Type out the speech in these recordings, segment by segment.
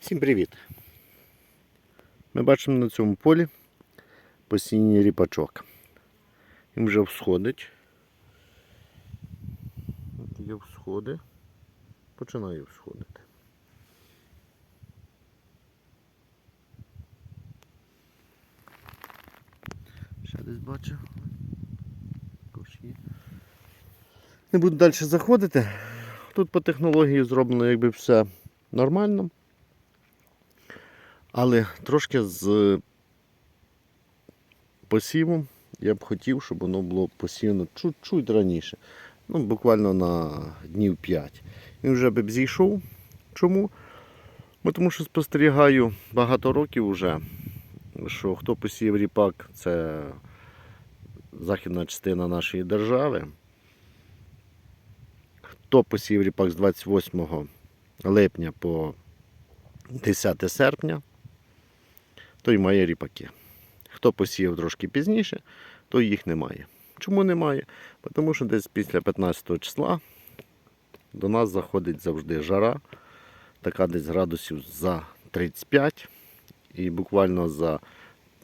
Всім привіт! Ми бачимо на цьому полі посінній ріпачок. Він вже всходить. От є всходи. Починає всходити. Ще десь бачу. Не буду далі заходити. Тут по технології зроблено якби все нормально. Але трошки з посівом я б хотів, щоб воно було посіяно чуть-чуть раніше. Ну, буквально на днів 5. Він вже б зійшов. Чому? Бо тому що спостерігаю багато років вже, що хто посіяв ріпак, це західна частина нашої держави. Хто посіяв ріпак з 28 липня по 10 серпня, той має ріпаки. Хто посіяв трошки пізніше, той їх немає. Чому немає? Тому що десь після 15 числа до нас заходить завжди жара, така десь градусів за 35, і буквально за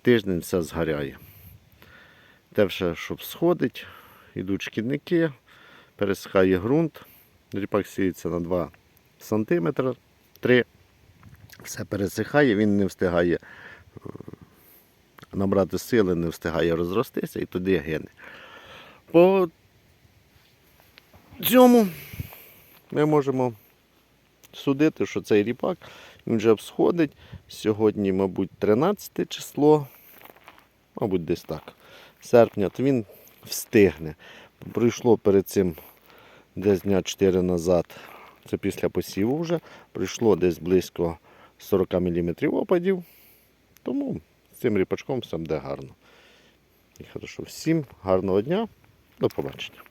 тиждень все згоряє. Те все, що сходить, йдуть шкідники, пересихає ґрунт, ріпак сіється на 2 см, 3 все пересихає, він не встигає набрати сили, не встигає розростися і туди гине. По цьому ми можемо судити, що цей ріпак він вже всходить. Сьогодні, мабуть, 13 число, мабуть, десь так, серпня, то він встигне. Пройшло перед цим десь дня 4 назад, це після посіву вже, пройшло десь близько 40 мм опадів. Тому цим ріпачком все буде гарно. І хорошо. Всім гарного дня, до побачення.